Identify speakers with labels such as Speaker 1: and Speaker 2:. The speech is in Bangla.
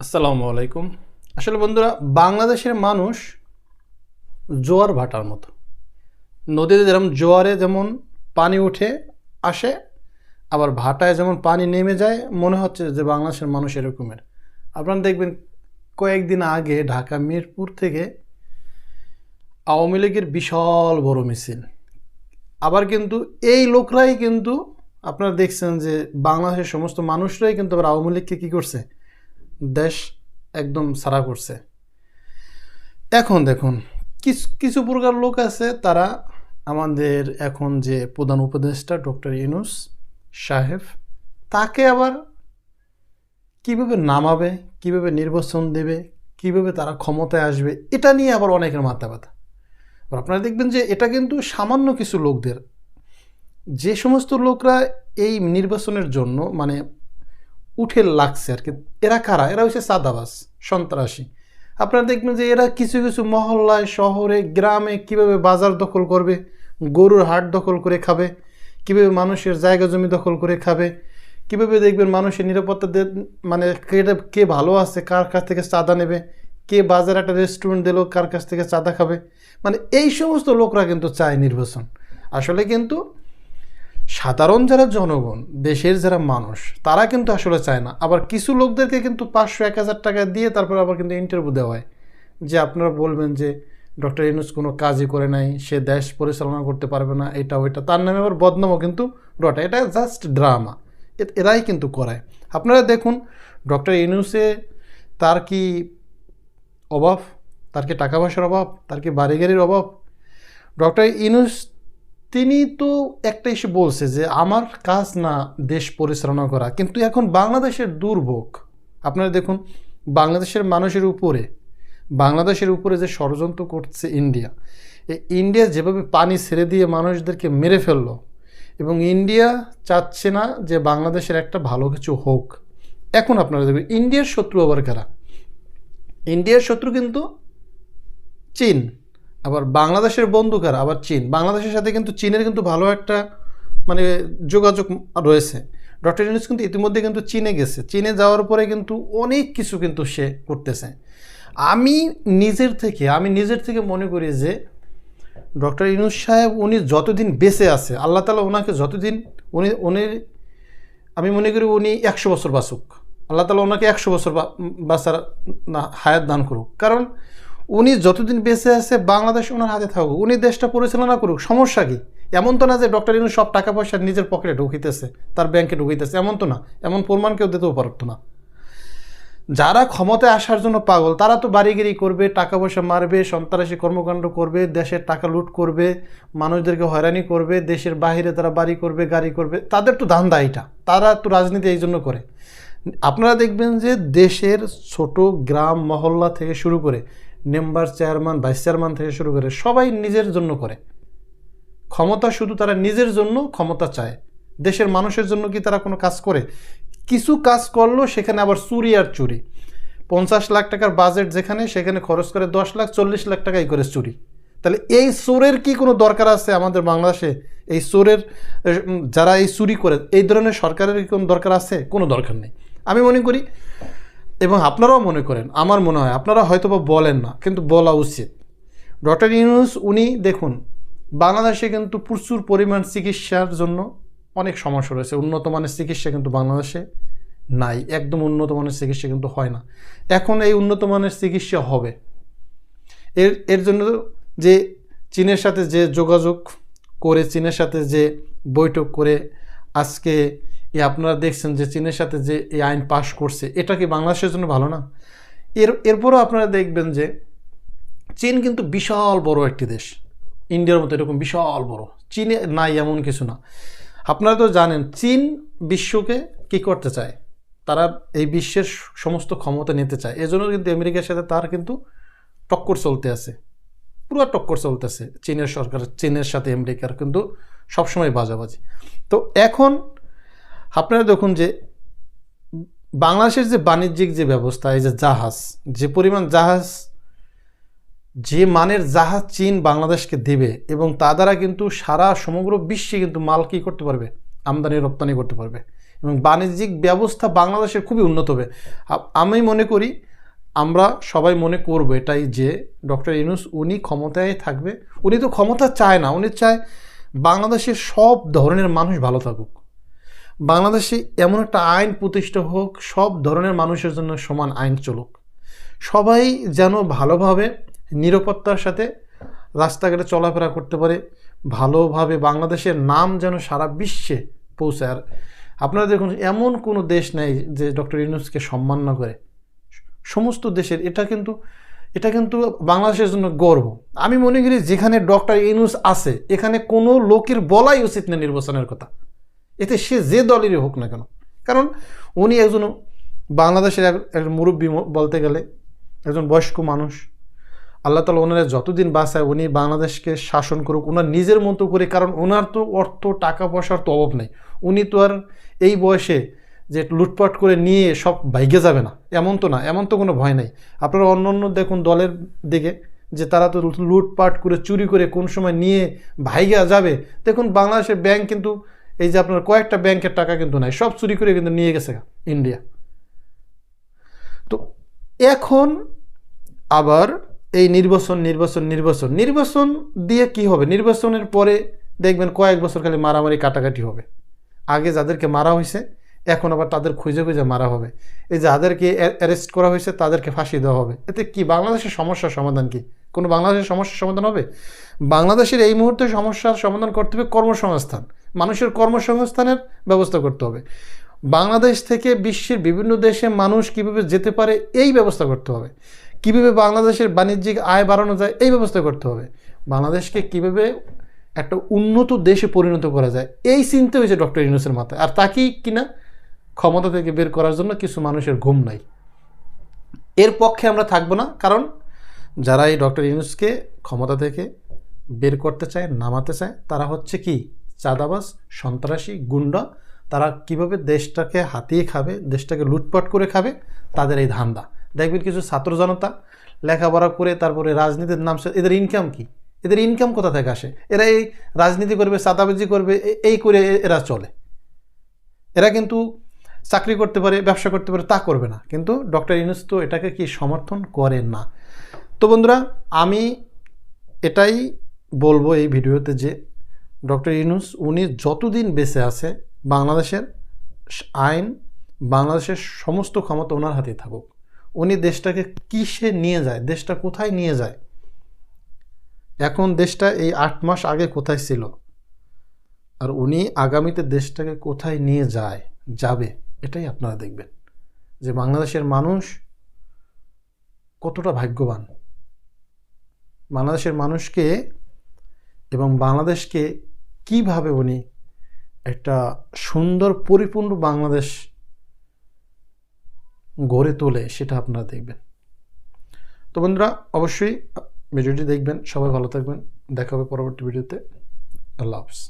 Speaker 1: আসসালামু আলাইকুম। আসলে বন্ধুরা, বাংলাদেশের মানুষ জোয়ার ভাটার মতো। নদীতে যেমন জোয়ারে যেমন পানি উঠে, আসে, আবার ভাটায় যেমন পানি নেমে যায়, মনে হচ্ছে যে বাংলাদেশের মানুষ এরকমের। আপনারা দেখবেন, কয়েকদিন আগে ঢাকা, মিরপুর থেকে আওয়ামী লীগের বিশাল বড় মিছিল। আবার কিন্তু এই লোকরাই কিন্তু আপনারা দেখছেন যে বাংলাদেশের সমস্ত মানুষরাই কিন্তু আবার আওয়ামী লীগকে কী করছে? দেশ একদম সারা করছে। এখন দেখুন, কিছু কিছু প্রকার লোক আছে, তারা আমাদের এখন যে প্রধান উপদেষ্টা ডক্টর ইউনুস সাহেব, তাকে আবার কীভাবে নামাবে, কীভাবে নির্বাচন দেবে, কীভাবে তারা ক্ষমতায় আসবে, এটা নিয়ে আবার অনেকের মাথা ব্যথা। আপনারা দেখবেন যে এটা কিন্তু সামান্য কিছু লোকদের, যে সমস্ত লোকরা এই নির্বাচনের জন্য মানে উঠে লাগছে আর কি। এরা কারা? এরা হচ্ছে সাদাবাস সন্ত্রাসী। আপনারা দেখবেন যে এরা কিছু কিছু মহল্লায়, শহরে, গ্রামে কীভাবে বাজার দখল করবে, গরুর হাট দখল করে খাবে, কীভাবে মানুষের জায়গা জমি দখল করে খাবে, কীভাবে দেখবেন মানুষের নিরাপত্তা দে- মানে কে কে ভালো আছে, কার কাছ থেকে চাঁদা নেবে, কে বাজারে একটা রেস্টুরেন্ট দিল, কার কাছ থেকে চাঁদা খাবে। মানে এই সমস্ত লোকরা কিন্তু চায় নির্বাচন। আসলে কিন্তু সাধারণ যারা জনগণ, দেশের যারা মানুষ, তারা কিন্তু আসলে চায় না। আবার কিছু লোকদেরকে কিন্তু পাঁচশো, এক হাজার টাকা দিয়ে তারপর আবার কিন্তু ইন্টারভিউ দেওয়া হয়। যে আপনারা বলবেন যে, ডক্টর ইনুস কোনো কাজই করে নাই, সে দেশ পরিচালনা করতে পারবে না, এটা ওইটা তার নামে আবার বদনামও কিন্তু রটা এটা জাস্ট ড্রামা এরাই কিন্তু করায়। আপনারা দেখুন, ডক্টর ইনুসে তার কি অভাব? তার কি টাকা পয়সার অভাব? তার কি বাড়ি গাড়ির অভাব? ডক্টর ইনুস তিনি তো একটা এসে বলছে যে আমার কাজ না দেশ পরিচালনা করা, কিন্তু এখন বাংলাদেশের দুর্ভোগ। আপনারা দেখুন, বাংলাদেশের মানুষের উপরে, বাংলাদেশের উপরে যে ষড়যন্ত্র করছে ইন্ডিয়া এই ইন্ডিয়া যেভাবে পানি ছেড়ে দিয়ে মানুষদেরকে মেরে ফেলল, এবং ইন্ডিয়া চাচ্ছে না যে বাংলাদেশের একটা ভালো কিছু হোক। এখন আপনারা দেখবেন, ইন্ডিয়ার শত্রু আবার কারা? ইন্ডিয়ার শত্রু কিন্তু চীন। আবার বাংলাদেশের বন্ধু কারা আবার চীন। বাংলাদেশের সাথে কিন্তু চীনের কিন্তু ভালো একটা মানে যোগাযোগ রয়েছে। ডক্টর ইউনুস কিন্তু ইতিমধ্যে কিন্তু চীনে গেছে। চীনে যাওয়ার পরে কিন্তু অনেক কিছু কিন্তু সে করতেছে। আমি নিজের থেকে, আমি নিজের থেকে মনে করি যে, ডক্টর ইউনুস সাহেব উনি যতদিন বেঁচে আছে, আল্লাহ তালা ওনাকে যতদিন, উনি উনি, আমি মনে করি উনি একশো বছর বাঁচুক। আল্লাহ তালা ওনাকে একশো বছর বাঁচার না, হায়াত দান করুক। কারণ উনি যতদিন বেঁচে আছে বাংলাদেশ ওনার হাতে থাকুক, উনি দেশটা পরিচালনা করুক, সমস্যা কি? এমন তো না যে ডক্টর ইনু সব টাকা পয়সা নিজের পকেটে ঢুকিতেছে, তার ব্যাংকে ঢুকিতেছে, এমন তো না। এমন প্রমাণ কেউ দিতেও পারতো না। যারা ক্ষমতায় আসার জন্য পাগল, তারা তো বাড়িগিরি করবে, টাকা পয়সা মারবে, সন্ত্রাসী কর্মকাণ্ড করবে, দেশের টাকা লুট করবে, মানুষদেরকে হয়রানি করবে, দেশের বাইরে তারা বাড়ি করবে, গাড়ি করবে, তাদের তো ধান্দা এটা তারা তো রাজনীতি এই জন্য করে। আপনারা দেখবেন যে দেশের ছোট গ্রাম মহল্লা থেকে শুরু করে মেম্বার, চেয়ারম্যান, ভাইস চেয়ারম্যান থেকে শুরু করে সবাই নিজের জন্য করে। ক্ষমতা শুধু তারা নিজের জন্য ক্ষমতা চায়। দেশের মানুষের জন্য কি তারা কোনো কাজ করে? কিছু কাজ করল, সেখানে আবার চুরি আর চুরি। পঞ্চাশ লাখ টাকার বাজেট যেখানে, সেখানে খরচ করে দশ লাখ, চল্লিশ লাখ টাকাই করে চুরি। তাহলে এই চোরের কি কোনো দরকার আছে আমাদের বাংলাদেশে? এই চোরের যারা এই চুরি করে, এই ধরনের সরকারের কি কোনো দরকার আছে? কোনো দরকার নেই। আমি মনে করি এবং আপনারাও মনে করেন, আমার মনে হয়, আপনারা হয়তো বা বলেন না, কিন্তু বলা উচিত। ডক্টর ইউনুস, উনি দেখুন, বাংলাদেশে কিন্তু প্রচুর পরিমাণ চিকিৎসার জন্য অনেক সমস্যা রয়েছে। উন্নত মানের চিকিৎসা কিন্তু বাংলাদেশে নাই, একদম উন্নত মানের চিকিৎসা কিন্তু হয় না। এখন এই উন্নত মানের চিকিৎসা হবে। এর এর জন্য যে চীনের সাথে যে যোগাযোগ করে, চীনের সাথে যে বৈঠক করে আজকে এই আপনারা দেখছেন যে চীনের সাথে যে এই আইন পাশ করছে, এটা কি বাংলাদেশের জন্য ভালো না? এর, এরপরও আপনারা দেখবেন যে চীন কিন্তু বিশাল বড় একটি দেশ। ইন্ডিয়ার মতো এরকম বিশাল বড়। চীনে নাই এমন কিছু না। আপনারা তো জানেন, চীন বিশ্বকে কি করতে চায়? তারা এই বিশ্বের সমস্ত ক্ষমতা নিতে চায়। এজন্য কিন্তু আমেরিকার সাথে তার কিন্তু টক্কর চলতে আছে। পুরো টক্কর চলতেছে চীনের সরকার, চীনের সাথে আমেরিকার কিন্তু সবসময় বাজাবাজি। তো এখন আপনারা দেখুন যে বাংলাদেশের যে বাণিজ্যিক যে ব্যবস্থা, এই যে জাহাজ, যে পরিমাণ জাহাজ, যে মানের জাহাজ চীন বাংলাদেশকে দেবে এবং তা দ্বারা কিন্তু সারা সমগ্র বিশ্বে কিন্তু মাল কী করতে পারবে? আমদানি, রপ্তানি করতে পারবে। এবং বাণিজ্যিক ব্যবস্থা বাংলাদেশের খুবই উন্নত হবে। আমি মনে করি আমরা সবাই মনে করব এটাই যে ডক্টর ইউনুস উনি ক্ষমতায় থাকবে। উনি তো ক্ষমতা চায় না, উনি চায় বাংলাদেশের সব ধরনের মানুষ ভালো থাকুক। বাংলাদেশে এমন একটা আইন প্রতিষ্ঠা হোক, সব ধরনের মানুষের জন্য সমান আইন চলুক। সবাই যেন ভালোভাবে নিরাপত্তার সাথে রাস্তাঘাটে চলাফেরা করতে পারে, ভালোভাবে বাংলাদেশের নাম যেন সারা বিশ্বে পৌঁছায় আর আপনারা দেখুন, এমন কোনো দেশ নেই যে ডক্টর ইউনুসকে সম্মান না করে। সমস্ত দেশের, এটা কিন্তু এটা কিন্তু বাংলাদেশের জন্য গর্ব। আমি মনে করি যেখানে ডক্টর ইউনুস আছে, এখানে কোনো লোকের বলাই উচিত না নির্বাচনের কথা। এতে সে যে দলেরই হোক না কেন। কারণ উনি একজন বাংলাদেশের এক- একজন মুরব্বী বলতে গেলে একজন বয়স্ক মানুষ। আল্লাহ তালা ওনারা যতদিন বাঁচায় উনি বাংলাদেশকে শাসন করুক ওনার নিজের মতো করে, কারণ ওনার তো অর্থ, টাকা পয়সার তো অভাব নেই। উনি তো আর এই বয়সে যে লুটপাট করে নিয়ে সব বাইকে যাবে না। এমন তো না, এমন তো কোনো ভয় নেই। আপনারা অন্য অন্য দেখুন দলের দিকে, যে তারা তো লুটপাট করে, চুরি করে কোন সময় নিয়ে ভাইগা যাবে। দেখুন বাংলাদেশের ব্যাংক কিন্তু এই যে আপনার কয়েকটা ব্যাংকের টাকা কিন্তু নাই, সব চুরি করে কিন্তু নিয়ে গেছে ইন্ডিয়া। তো এখন আবার এই নির্বাচন নির্বাচন নির্বাচন নির্বাচন দিয়ে কি হবে? নির্বাচনের পরে দেখবেন কয়েক বছর খালি মারামারি কাটাকাটি হবে। আগে যাদেরকে মারা হয়েছে, এখন আবার তাদের খুঁজে খুঁজে মারা হবে। এই যাদেরকে অ্যারেস্ট করা হয়েছে, তাদেরকে ফাঁসি দেওয়া হবে। এতে কি বাংলাদেশের সমস্যার সমাধান কি? কোনো বাংলাদেশের সমস্যার সমাধান হবে? বাংলাদেশের এই মুহূর্তে সমস্যার সমাধান করতে হবে কর্মসংস্থান। মানুষের কর্মসংস্থানের ব্যবস্থা করতে হবে। বাংলাদেশ থেকে বিশ্বের বিভিন্ন দেশে মানুষ কীভাবে যেতে পারে এই ব্যবস্থা করতে হবে। কীভাবে বাংলাদেশের বাণিজ্যিক আয় বাড়ানো যায় এই ব্যবস্থা করতে হবে। বাংলাদেশকে কীভাবে একটা উন্নত দেশে পরিণত করা যায় এই চিন্তা হয়েছে ডক্টর ইউনুসের মাথায়। আর তাকেই কিনা ক্ষমতা থেকে বের করার জন্য কিছু মানুষের ঘুম নাই। এর পক্ষে আমরা থাকব না। কারণ যারা এই ডক্টর ইউনুসকে ক্ষমতা থেকে বের করতে চায়, নামাতে চায়, তারা হচ্ছে কি? চাঁদাবাজ, সন্ত্রাসী, গুন্ডা, তারা কীভাবে দেশটাকে হাতিয়ে খাবে, দেশটাকে লুটপাট করে খাবে, তাদের এই ধান্দা। দেখবেন কিছু ছাত্র জনতা লেখাপড়া করে তারপরে রাজনীতির নাম এদের ইনকাম কি? এদের ইনকাম কোথা থেকে আসে? এরা এই রাজনীতি করবে, চাঁদাবাজি করবে এই করে এরা চলে। এরা কিন্তু চাকরি করতে পারে, ব্যবসা করতে পারে, তা করবে না। কিন্তু ডক্টর ইউনুস তো এটাকে কি সমর্থন করেন না? তো বন্ধুরা, আমি এটাই বলব এই ভিডিওতে যে ডক্টর ইউনুস, উনি যতদিন বেঁচে আছে, বাংলাদেশের আইন, বাংলাদেশের সমস্ত ক্ষমতা ওনার হাতে থাকুক। উনি দেশটাকে কিসে নিয়ে যায়, দেশটা কোথায় নিয়ে যায়? এখন দেশটা এই আট মাস আগে কোথায় ছিল? আর উনি আগামীতে দেশটাকে কোথায় নিয়ে যায়, যাবে, এটাই আপনারা দেখবেন। যে বাংলাদেশের মানুষ কতটা ভাগ্যবান। বাংলাদেশের মানুষকে এবং বাংলাদেশকে কীভাবে উনি একটা সুন্দর, পরিপূর্ণ বাংলাদেশ গড়ে তোলে সেটা আপনারা দেখবেন। তো বন্ধুরা, অবশ্যই ভিডিওটি দেখবেন। সবাই ভালো থাকবেন। দেখা হবে পরবর্তী ভিডিওতে। আল্লাহ হাফিজ।